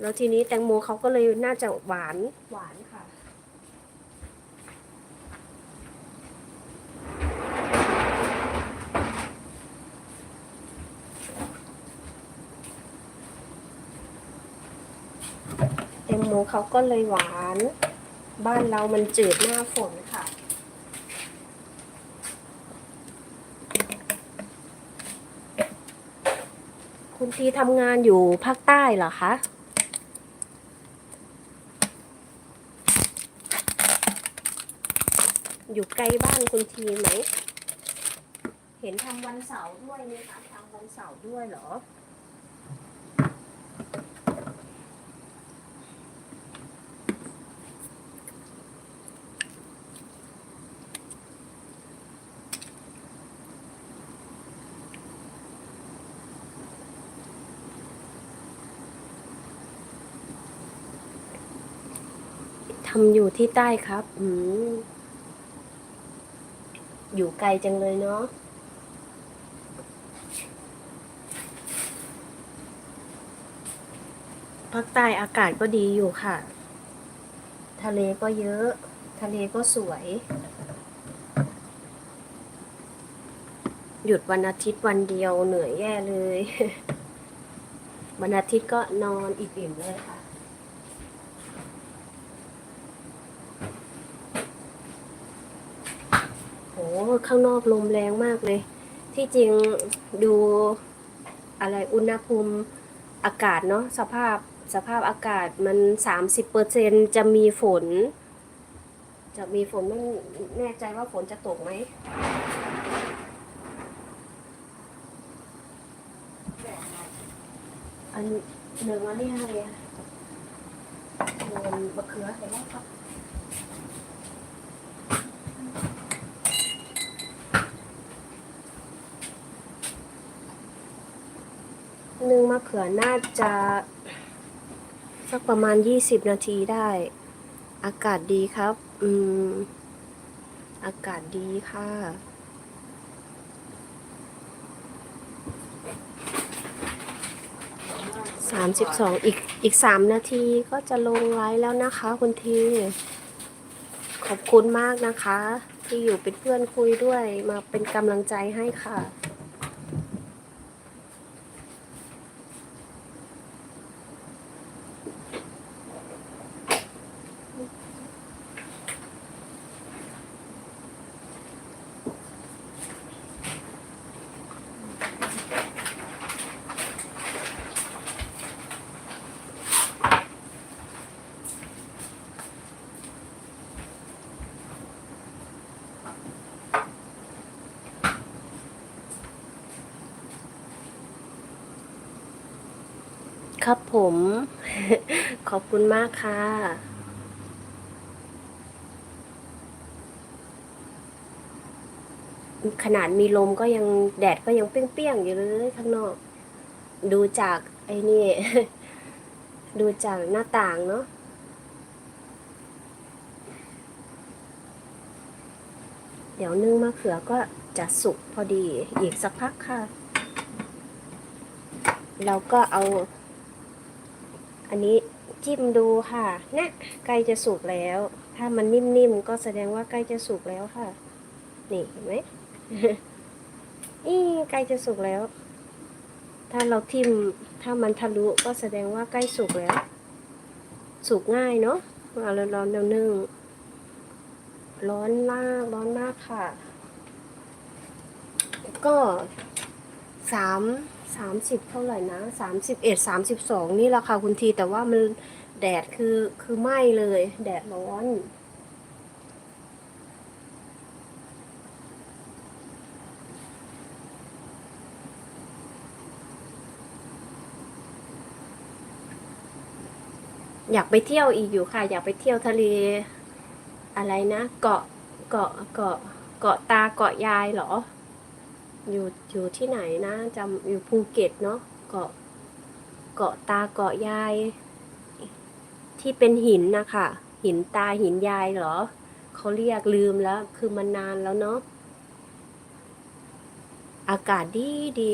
แล้วทีนี้แตงโมเขาก็เลยน่าจะหวานหวานค่ะ แตงโมเขาก็เลยหวาน บ้านเรามันจืดหน้าฝนค่ะคุณทีทำงานอยู่ภาคใต้เหรอคะ อยู่ใกล้บ้านคุณทีไหม เห็นทำวันเสาร์ด้วยนี่คะทำวันเสาร์ด้วยเหรอ ทำอยู่ที่ใต้ครับ อืม อยู่ไกลจังเลยเนาะภาคใต้อากาศก็ดีอยู่ค่ะ ทะเลก็เยอะ ทะเลก็สวย หยุดวันอาทิตย์วันเดียวเหนื่อยแย่เลย วันอาทิตย์ก็นอนอิ่มๆเลยค่ะ โห ข้างนอกลมแรงมากเลย ที่จริงดูอะไรอุณหภูมิอากาศเนาะสภาพสภาพอากาศมัน 30%จะมีฝน จะมีฝนไม่แน่ใจว่าฝนจะตกไหมอันหนึ่งอันนี้อะไรอะเงินมะเขือเห็นไหมครับ นึ่งมะเขือน่าจะ สักประมาณ 20 นาทีได้ อากาศดีครับ อืม อากาศดีค่ะสามสิบสองอีกอีกสามนาทีก็จะลงไลฟ์แล้วนะคะคุณที ขอบคุณมากนะคะ ที่อยู่เป็นเพื่อนคุยด้วยมาเป็นกำลังใจให้ค่ะ ครับผม ขอบคุณมากค่ะขนาดมีลมก็ยังแดดก็ยังเปรี้ยงๆอยู่เลยข้างนอก ดูจากไอ้นี่ ดูจากหน้าต่างเนาะเดี๋ยวนึ่งมะเขือก็จะสุกพอดีอีกสักพักค่ะ เราก็เอา อันนี้จิ้มดูค่ะเนี่ยใกล้จะสุกแล้ว ถ้ามันนิ่มๆก็แสดงว่าใกล้จะสุกแล้วค่ะ นี่เห็นไหมนี่ใกล้จะสุกแล้ว ถ้าเราทิมถ้ามันทะลุก็แสดงว่าใกล้สุกแล้ว สุกง่ายเนาะเอาแล้วร้อนแล้วนึ่งร้อนมากร้อนมากค่ะ ก็สาม สามสิบเท่าไหร่นะสามสิบเอ็ดสามสิบสองนี่แหละค่ะคุณทีแต่ว่ามันแดดคือคือไหม้เลย แดดร้อนอยากไปเที่ยวอีกอยู่ค่ะ อยากไปเที่ยวทะเล อะไรนะ เกาะเกาะเกาะเกาะตาเกาะยายเหรอ อยู่อยู่ที่ไหนนะจำอยู่ภูเก็ตเนาะเกาะเกาะตาเกาะยาย ที่เป็นหินนะคะหินตาหินยายเหรอเขาเรียกลืมแล้ว คือมันนานแล้วเนาะอากาศดีดี